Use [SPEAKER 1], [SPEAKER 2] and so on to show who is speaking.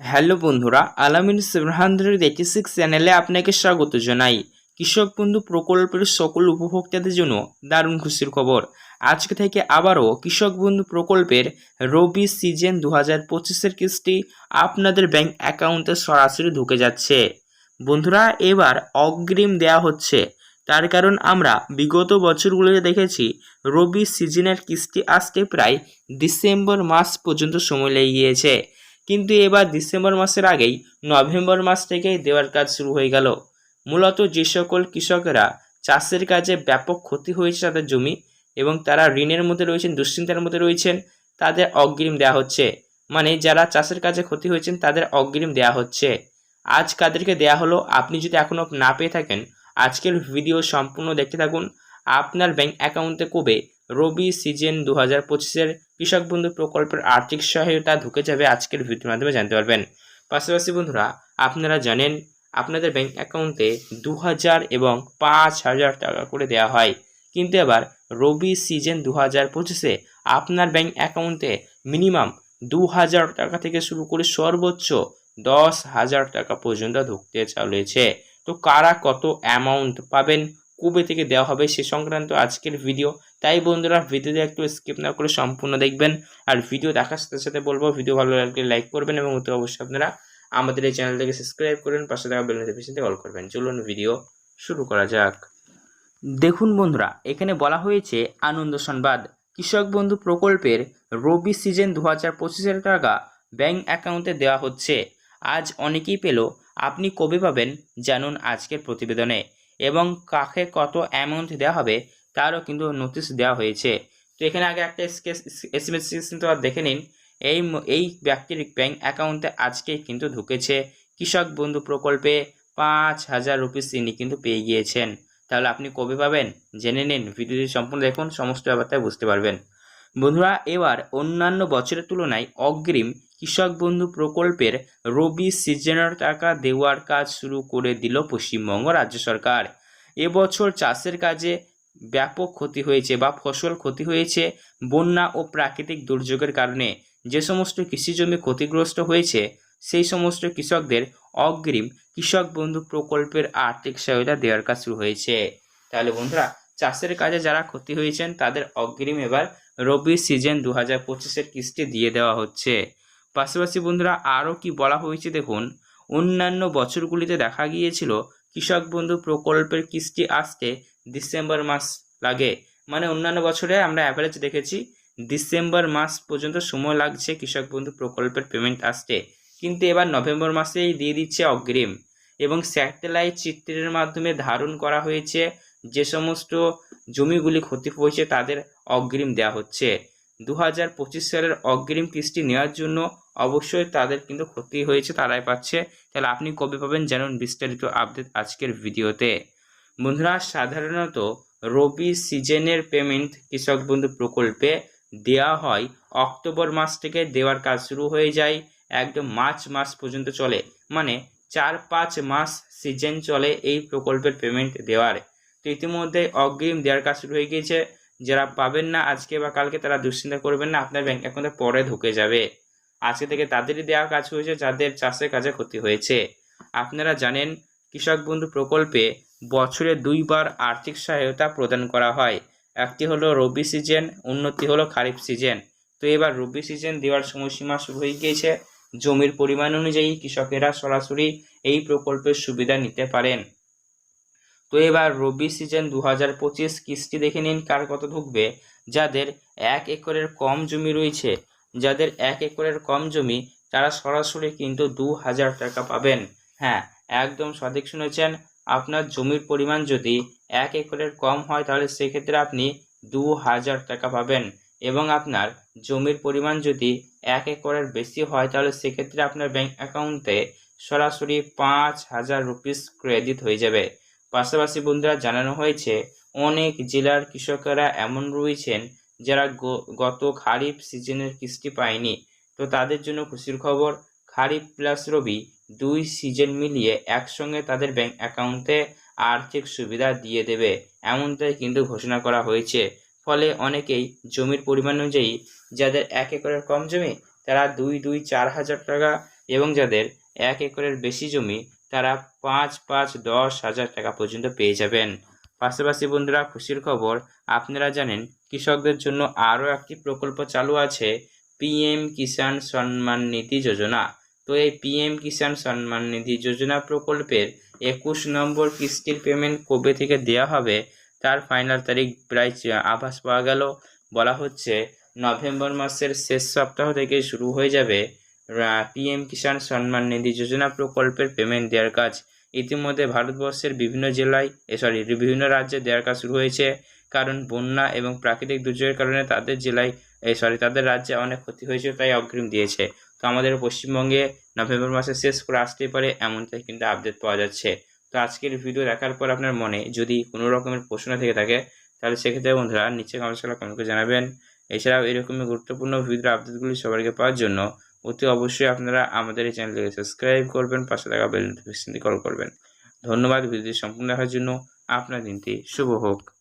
[SPEAKER 1] Hello বন্ধুরা, আলামিন seven hundred eighty six চ্যানেলে আপনাকে স্বাগত জানাই। কৃষক বন্ধু প্রকল্পের সকল উপভোক্তাদের জন্য দারুণ খুশির খবর। আজকে থেকে আবারও কৃষক বন্ধু প্রকল্পের রবি সিজন দু হাজার পঁচিশের কিস্তি আপনাদের ব্যাংক অ্যাকাউন্টে সরাসরি ঢুকে যাচ্ছে। বন্ধুরা, এবার অগ্রিম দেয়া হচ্ছে। তার কারণ আমরা বিগত বছরগুলোতে দেখেছি, রবি সিজনের কিস্তি আসতে প্রায় ডিসেম্বর মাস পর্যন্ত সময় লেগে গিয়েছে। কিন্তু এবার ডিসেম্বর মাসের আগেই নভেম্বর মাস থেকেই দেওয়ার কাজ শুরু হয়ে গেল। মূলত যে সকল কৃষকেরা চাষের কাজে ব্যাপক ক্ষতি হয়েছে তাদের জমি এবং তারা ঋণের মধ্যে রয়েছেন, দুশ্চিন্তার মধ্যে রয়েছেন, তাদের অগ্রিম দেওয়া হচ্ছে। মানে যারা চাষের কাজে ক্ষতি হয়েছেন তাদের অগ্রিম দেওয়া হচ্ছে। আজ কাদেরকে দেয়া হলো, আপনি যদি এখনও না পেয়ে থাকেন, আজকের ভিডিও সম্পূর্ণ দেখতে থাকুন। আপনার ব্যাংক অ্যাকাউন্টে কবে রবি সিজন দু হাজার পঁচিশের কৃষক বন্ধু প্রকল্পের আর্থিক সহায়তা ঢুকে যাবে আজকের ভিডিওর মাধ্যমে জানতে পারবেন। পাশাপাশি বন্ধুরা, আপনারা জানেন, আপনাদের ব্যাংক অ্যাকাউন্টে দু হাজার এবং পাঁচ হাজার টাকা করে দেওয়া হয়। কিন্তু এবার রবি সিজন দু হাজার পঁচিশে আপনার ব্যাংক অ্যাকাউন্টে মিনিমাম দু হাজার টাকা থেকে শুরু করে সর্বোচ্চ দশ হাজার টাকা পর্যন্ত ঢুকতে চলেছে। তো কারা কত অ্যামাউন্ট পাবেন? কবে থেকে দেওয়া হবে সে সংক্রান্ত আজকের ভিডিও তাই বন্ধুরা ভিডিওতে একটু স্কিপ না করে সম্পূর্ণ দেখবেন। আর ভিডিও দেখার সাথে সাথে বলব ভিডিও ভালো লাগলে লাইক করবেন এবং অতি অবশ্যই আপনারা আমাদের এই চ্যানেলটাকে সাবস্ক্রাইব করবেন পাশে থাকা বেল নোটিফিকেশনতে কল করবেন। চলুন ভিডিও শুরু করা যাক। দেখুন বন্ধুরা, এখানে বলা হয়েছে আনন্দ সংবাদ। কৃষক বন্ধু প্রকল্পের রবি সিজন দু হাজার পঁচিশের টাকা ব্যাংক অ্যাকাউন্টে দেওয়া হচ্ছে। আজ অনেকেই পেল, আপনি কবে পাবেন? জানুন আজকের প্রতিবেদনে। এবং কাকে কত অ্যামাউন্ট দেওয়া হবে, তারও কিন্তু নোটিশ দেওয়া হয়েছে। তো এখানে আগে একটা এস এম এস কিন্তু দেখে নিন। এই এই ব্যক্তির ব্যাংক অ্যাকাউন্টে আজকে কিন্তু ঢুকেছে। কৃষক বন্ধু প্রকল্পে পাঁচ হাজার রুপিস তিনি কিন্তু পেয়ে গিয়েছেন। তাহলে আপনি কবে পাবেন? জেনে নিন। ভিডিওটি সম্পূর্ণ দেখুন, সমস্ত ব্যাপারটা বুঝতে পারবেন। বন্ধুরা, এবার অন্যান্য বছরের তুলনায় অগ্রিম কৃষক বন্ধু প্রকল্পের রবি সিজনের টাকা দেওয়ার কাজ শুরু করে দিল পশ্চিমবঙ্গ রাজ্য সরকার। এবছর চাষের কাজে ব্যাপক ক্ষতি হয়েছে বা ফসল ক্ষতি হয়েছে বন্যা ও প্রাকৃতিক দুর্যোগের কারণে। যে সমস্ত কৃষি জমি ক্ষতিগ্রস্ত হয়েছে, সেই সমস্ত কৃষকদের অগ্রিম কৃষক বন্ধু প্রকল্পের আর্থিক সহায়তা দেওয়ার কাজ শুরু হয়েছে। তাহলে বন্ধুরা, চাষের কাজে যারা ক্ষতি হয়েছেন, তাদের অগ্রিম এবার রবি সিজন দু হাজার পঁচিশের কিস্তি দিয়ে দেওয়া হচ্ছে। পাশাপাশি বন্ধুরা আরও কি বলা হয়েছে দেখুন, অন্যান্য বছরগুলিতে দেখা গিয়েছিল কৃষক বন্ধু প্রকল্পের কিস্তি আসতে ডিসেম্বর মাস লাগে। মানে অন্যান্য বছরে আমরা অ্যাভারেজ দেখেছি ডিসেম্বর মাস পর্যন্ত সময় লাগছে কৃষক বন্ধু প্রকল্পের পেমেন্ট আসতে। কিন্তু এবার নভেম্বর মাসেই দিয়ে দিচ্ছে অগ্রিম এবং স্যাটেলাইট চিত্রের মাধ্যমে ধারণ করা হয়েছে যে সমস্ত জমিগুলি ক্ষতি হয়েছে তাদের অগ্রিম দেওয়া হচ্ছে। দু হাজার পঁচিশ সালের অগ্রিম কিস্তি নেওয়ার জন্য অবশ্যই তাদের কিন্তু ক্ষতি হয়েছে, তারাই পাচ্ছে। তাহলে আপনি কবে পাবেন জানুন বিস্তারিত আপডেট আজকের ভিডিওতে। বন্ধুরা, সাধারণত রবি সিজনের পেমেন্ট কৃষক বন্ধু প্রকল্পে দেওয়া হয়। অক্টোবর মাস থেকে দেওয়ার কাজ শুরু হয়ে যায়, একদম মার্চ মাস পর্যন্ত চলে। মানে চার পাঁচ মাস সিজন চলে এই প্রকল্পের পেমেন্ট দেওয়ার। তো ইতিমধ্যে অগ্রিম দেওয়ার কাজ শুরু হয়ে গিয়েছে। যারা পাবেন না আজকে বা কালকে তারা দুশ্চিন্তা করবেন না, আপনার ব্যাংক অ্যাকাউন্টে পরে ঢুকে যাবে। আজকে থেকে তাদেরই দেওয়া কাজ হয়েছে যাদের চাষের কাজে ক্ষতি হয়েছে। আপনারা জানেন, কৃষক বন্ধু প্রকল্পে বছরে দুইবার আর্থিক সহায়তা প্রদান করা হয়। একটি হলো রবি সিজন, অন্যটি হলো খারিফ সিজন। তো এবার রবি সিজন দেওয়ার সময়সীমা শুরু হয়ে গিয়েছে। জমির পরিমাণ অনুযায়ী কৃষকেরা সরাসরি এই প্রকল্পের সুবিধা নিতে পারেন। তো এবার রবি সিজন দু হাজার পঁচিশ কিস্তি দেখে নিন কার কত ঢুকবে। যাদের এক একরের কম জমি রয়েছে যাদের এক একরের কম জমি, তারা সরাসরি কিন্তু দু হাজার টাকা পাবেন। হ্যাঁ একদম সঠিক শুনেছেন। আপনার জমির পরিমাণ যদি এক একরের কম হয়, তাহলে সেক্ষেত্রে আপনি দু হাজার টাকা পাবেন। এবং আপনার জমির পরিমাণ যদি এক একরের বেশি হয়, তাহলে সেক্ষেত্রে আপনার ব্যাংক অ্যাকাউন্টে সরাসরি পাঁচ হাজার রুপিস ক্রেডিট হয়ে যাবে। পাশাপাশি বন্ধুরা, জানানো হয়েছে, অনেক জেলার কৃষকেরা এমন রয়েছেন যারা গত খারিফ সিজনের কিস্তি পায়নি, তো তাদের জন্য খুশির খবর, খারিফ প্লাস রবি দুই সিজন মিলিয়ে একসঙ্গে তাদের ব্যাংক অ্যাকাউন্টে আর্থিক সুবিধা দিয়ে দেবে, এমনটাই কিন্তু ঘোষণা করা হয়েছে। ফলে অনেকেই জমির পরিমাণ অনুযায়ী যাদের এক একরের কম জমি, তারা দুই দুই, চার হাজার টাকা এবং যাদের এক একরের বেশি জমি, তারা পাঁচ পাঁচ, দশ হাজার টাকা পর্যন্ত পেয়ে যাবেন। পাশাপাশি বন্ধুরা, খুশির খবর, আপনারা জানেন, কৃষকদের জন্য আরও একটি প্রকল্প চালু আছে, পিএম কিষাণ সম্মান নিধি যোজনা। তো এই পিএম কিষাণ সম্মান নিধি যোজনা প্রকল্পের একুশ নম্বর কিস্তির পেমেন্ট কবে থেকে দেওয়া হবে, তার ফাইনাল তারিখ প্রায় আভাস পাওয়া গেল। বলা হচ্ছে, নভেম্বর মাসের শেষ সপ্তাহ থেকে শুরু হয়ে যাবে পিএম কিষাণ সম্মান নিধি যোজনা প্রকল্পের পেমেন্ট দেওয়ার কাজ। ইতিমধ্যে ভারতবর্ষের বিভিন্ন জেলায় সরি বিভিন্ন রাজ্যে দেওয়ার কাজ শুরু হয়েছে। কারণ বন্যা এবং প্রাকৃতিক দুর্যোগের কারণে তাদের জেলায় সরি তাদের রাজ্যে অনেক ক্ষতি হয়েছে তাই অগ্রিম দিয়েছে। তো আমাদের পশ্চিমবঙ্গে নভেম্বর মাসের শেষ করে আসতেই পারে এমনটাই কিন্তু আপডেট পাওয়া যাচ্ছে। তো আজকের ভিডিও দেখার পর আপনার মনে যদি কোনো রকমের প্রশ্ন থেকে থাকে, তাহলে সেক্ষেত্রে বন্ধুরা নিচে কমেন্ট সেকশনে কমেন্ট করে জানাবেন। এছাড়াও এরকমই গুরুত্বপূর্ণ ভিডিও আপডেটগুলি সবাইকে পাওয়ার জন্য অতি অবশ্যই আপনারা আমাদের এই চ্যানেলটিকে সাবস্ক্রাইব করবেন, পাশে থাকা বেল নোটিফিকেশনটি কল করবেন। ধন্যবাদ, ভিডিওটি সম্পূর্ণ দেখার জন্য। আপনার দিনটি শুভ হোক।